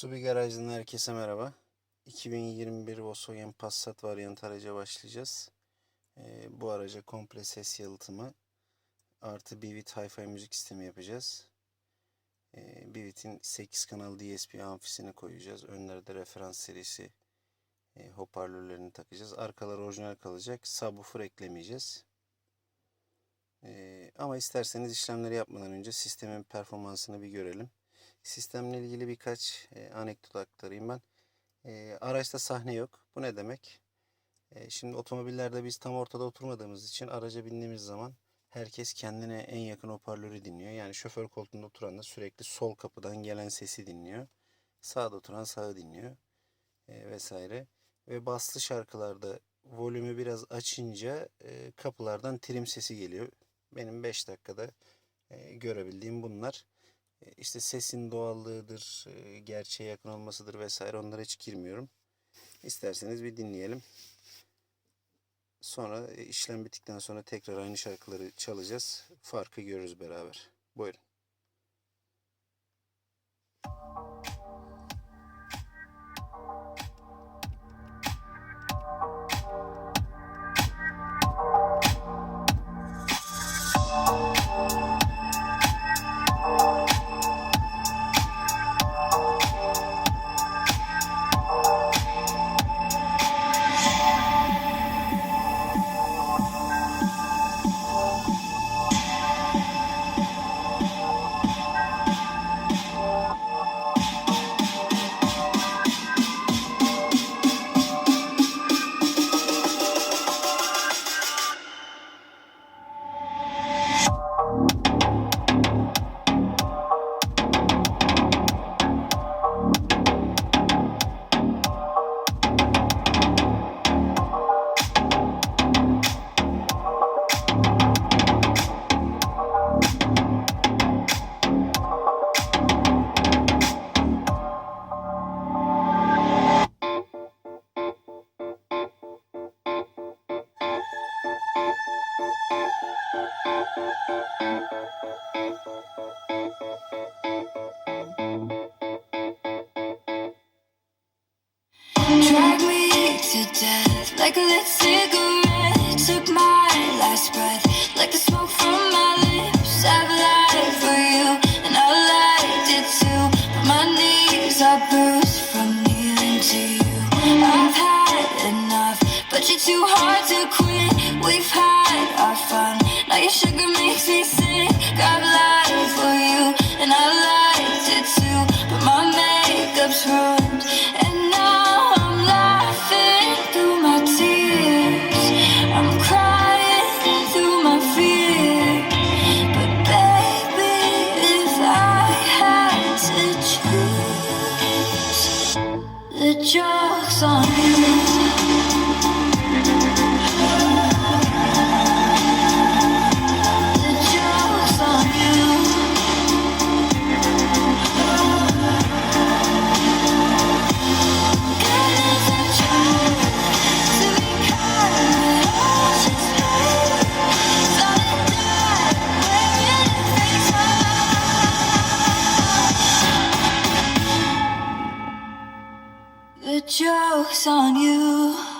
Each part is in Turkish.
Subi Garaj'dan herkese merhaba. 2021 Volkswagen Passat varyant araca başlayacağız. Ee, bu araca komple ses yalıtımı artı Bivit Hi-Fi müzik sistemi yapacağız. Ee, Bivit'in 8 kanal DSP amfisini koyacağız. Önlerde referans serisi e, hoparlörlerini takacağız. Arkalar orijinal kalacak. Subwoofer eklemeyeceğiz. Ee, ama isterseniz işlemleri yapmadan önce sistemin performansını bir görelim. Sistemle ilgili birkaç e, anekdot aktarayım ben. E, araçta sahne yok. Bu ne demek? E, şimdi otomobillerde biz tam ortada oturmadığımız için araca bindiğimiz zaman herkes kendine en yakın hoparlörü dinliyor. Yani şoför koltuğunda oturan da sürekli sol kapıdan gelen sesi dinliyor. Sağda oturan sağı dinliyor. E, vesaire. Ve baslı şarkılarda volümü biraz açınca e, kapılardan trim sesi geliyor. Benim 5 dakikada e, görebildiğim bunlar. İşte sesin doğallığıdır, e, gerçeğe yakın olmasıdır vesaire onlara hiç girmiyorum. İsterseniz bir dinleyelim. Sonra e, işlem bittikten sonra tekrar aynı şarkıları çalacağız. Farkı görürüz beraber. Buyurun. Drag me too hard to quit. We've had our fun, sugar makes me sick. I've lied for you and I. But my makeup's ruined, and now I'm laughing through my tears. I'm crying through my. But baby, if I had to choose, the joke's on you. house on you.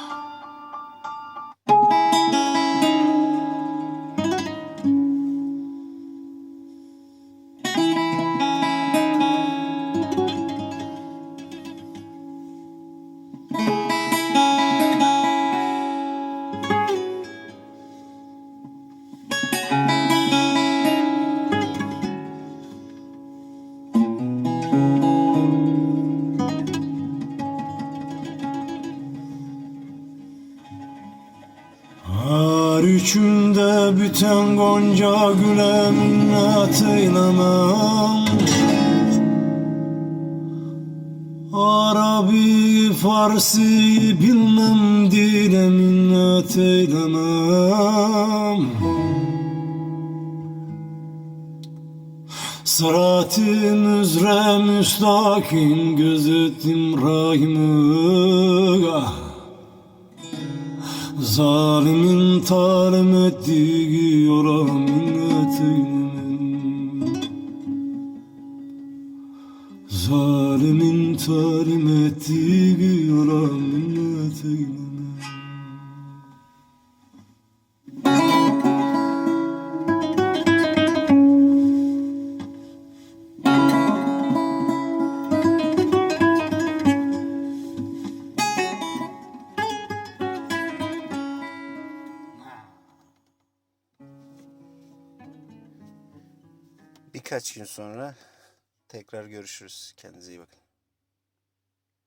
Har üçünde büten gonca güle minnet eylemem Arabi, Farsi bilmem dile minnet eylemem Sırat-ı müzre müstakim gözetim rahimi ah. Zalimin talim ettiği minnet eylemem Zalimin talim ettiği yola minnet Birkaç gün sonra tekrar görüşürüz. Kendinize iyi bakın.